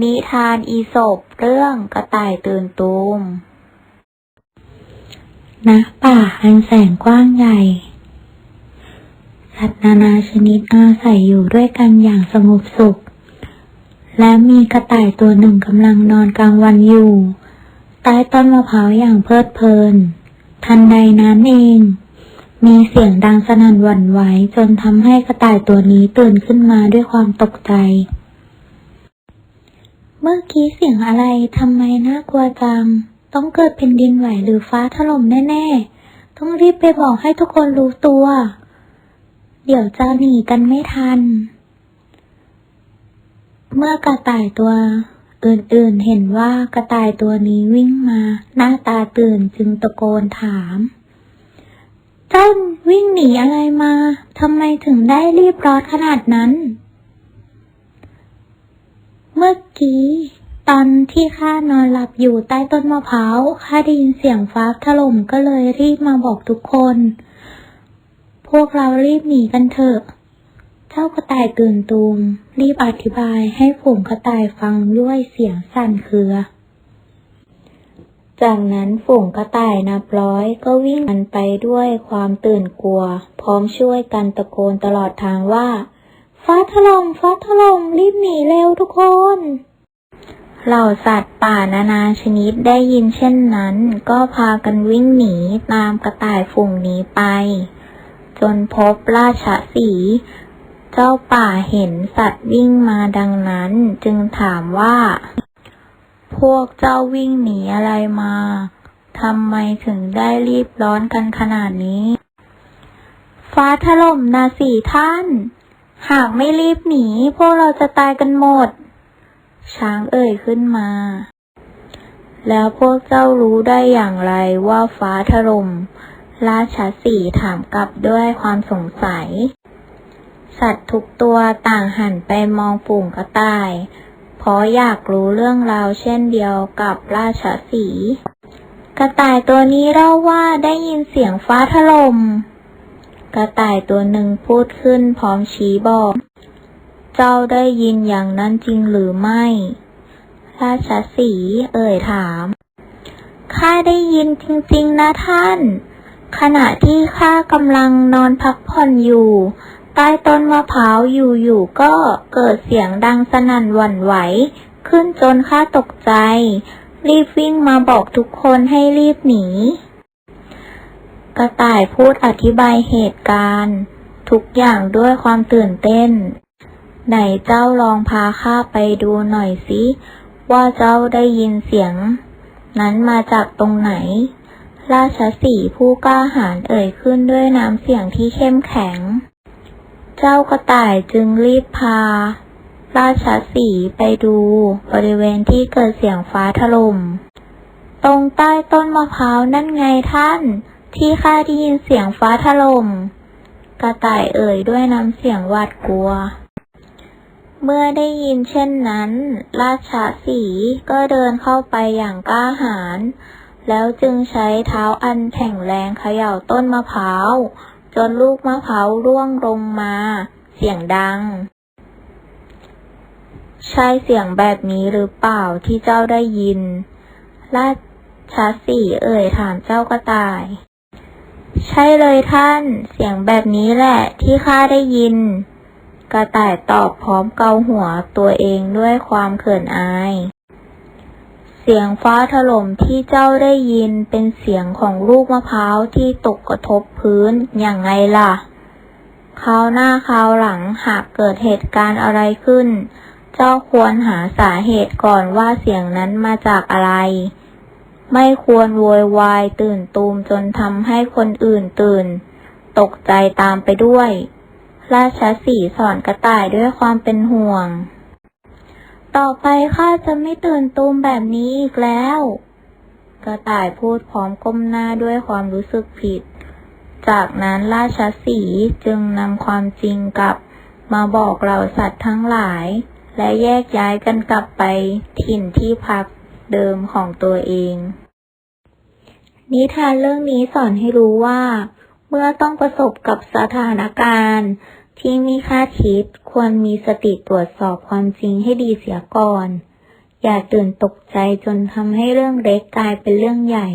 นิทานอีสปเรื่องกระต่ายตื่นตูมณป่าอันแสนกว้างใหญ่ สัตว์นานาชนิดอาศัยอยู่ด้วยกันอย่างสงบสุข และมีกระต่ายตัวหนึ่งกำลังนอนกลางวันอยู่ ใต้ต้นมะพร้าวอย่างเพลิดเพลิน ทันใดนั้นเอง มีเสียงดังสนั่นหวั่นไหวจนทำให้กระต่ายตัวนี้ตื่นขึ้นมาด้วยความตกใจ เมื่อกี้เสียงอะไรทำไมน่ากลัวจัง ต้องเกิดเป็นดินไหวหรือฟ้าถล่มแน่ๆ ต้องรีบไปบอกให้ทุกคนรู้ตัว เดี๋ยวจะหนีกันไม่ทัน เมื่อกระต่ายตัว อื่นๆเห็นว่ากระต่ายตัวนี้วิ่งมา หน้าตาตื่นจึงตะโกนถามเจ้าวิ่งหนีอะไรมาทำไมถึงได้รีบร้อนขนาดนั้น เมื่อ กี้ ตอนที่ข้านอนหลับอยู่ใต้ต้นมะพร้าวข้าได้ยินเสียงฟ้าถล่มก็เลยรีบมาบอกทุกคน พวกเรารีบหนีกันเถอะ เจ้ากระต่ายตื่นตูม รีบอธิบายให้ฝงกระต่ายฟังด้วยเสียงสั่นเครือ จากนั้นฝูงกระต่ายนับร้อยก็วิ่งกันไปด้วยความตื่นกลัว พร้อมช่วยกันตะโกนตลอดทางว่าฟ้าถล่มฟ้าถล่มรีบหนีเร็วทุกคน เหล่าสัตว์ป่านานาชนิดได้ยินเช่นนั้น ก็พากันวิ่งหนีตามกระต่ายฝูงนี้ไป จนพบราชสี เจ้าป่าเห็นสัตว์วิ่งมาดังนั้น จึงถามว่า พวกเจ้าวิ่งหนีอะไรมาทำไมถึงได้รีบร้อนกันขนาดนี้ ฟ้าถล่มนาสีท่าน หากไม่รีบหนี พวกเราจะตายกันหมด ช้างเอ่ยขึ้นมา แล้วพวกเจ้ารู้ได้อย่างไรว่าฟ้าถล่ม ราชสีถามกลับด้วยความสงสัย สัตว์ทุกตัวต่างหันไปมองฝูงกระต่าย เพราะอยากรู้เรื่องราวเช่นเดียวกับราชสี กระต่ายตัวนี้เล่าว่าได้ยินเสียงฟ้าถล่ม กระต่ายตัวหนึ่งพูดขึ้นพร้อมชี้บอก เจ้าได้ยินอย่างนั้นจริงหรือไม่ ราชสีเอ่ยถาม ข้าได้ยินจริงๆนะท่าน ขณะที่ข้ากำลังนอนพักผ่อนอยู่ ใต้ต้นมะพร้าวอยู่ๆก็เกิดเสียงดังสนั่นหวั่นไหว ขึ้นจนข้าตกใจ รีบวิ่งมาบอกทุกคนให้รีบหนี กระต่ายพูดอธิบายเหตุการณ์ ทุกอย่างด้วยความตื่นเต้น ไหนเจ้าลองพาข้าไปดูหน่อยสิ ว่าเจ้าได้ยินเสียง นั้นมาจากตรงไหน ราชสีผู้กล้าหาญเอ่ยขึ้นด้วยน้ำเสียงที่เข้มแข็ง เจ้ากระต่ายจึงรีบพา ราชสีไปดูบริเวณที่เกิดเสียงฟ้าถล่ม ตรงใต้ต้นมะพร้าวนั่นไงท่าน ที่ข้าได้ยินเสียงฟ้าถล่ม กระต่ายเอ่ยด้วยน้ำเสียงหวาดกลัว เมื่อได้ยินเช่นนั้น ราชสีก็เดินเข้าไปอย่างกล้าหาญ แล้วจึงใช้เท้าอันแข็งแรงเขย่าต้นมะพร้าว จนลูกมะพร้าวร่วงลงมา เสียงดัง ใช่เสียงแบบนี้หรือเปล่าที่เจ้าได้ยิน ราชสีเอ่ยถามเจ้ากระต่าย ใช่เลยท่าน เสียงแบบนี้แหละที่ข้าได้ยิน กระต่ายตอบพร้อมเกาหัวตัวเองด้วยความเขินอาย เสียงฟ้าถล่มที่เจ้าได้ยินเป็นเสียงของลูกมะพร้าวที่ตกกระทบพื้นอย่างไงล่ะคราวหน้าคราวหลังหากเกิดเหตุการณ์อะไรขึ้น เจ้าควรหาสาเหตุก่อนว่าเสียงนั้นมาจากอะไร ไม่ควรโวยวายตื่นตูมจนทำให้คนอื่นตื่น ตกใจตามไปด้วย ราชสีสอนกระต่ายด้วยความเป็นห่วง ต่อไปข้าจะไม่ตื่นตูมแบบนี้อีกแล้ว กระต่ายพูดพร้อมก้มหน้าด้วยความรู้สึกผิด จากนั้นราชสีจึงนำความจริงกลับมาบอกเหล่าสัตว์ทั้งหลาย และแยกย้ายกันกลับไปถิ่นที่พักเดิมของตัวเอง นิทานเรื่องนี้สอนให้รู้ว่า เมื่อต้องประสบกับสถานการณ์ ที่มีค่าคิดควรมีสติตรวจสอบความจริงให้ดีเสียก่อน อย่าตื่นตกใจจนทำให้เรื่องเล็กกลายเป็นเรื่องใหญ่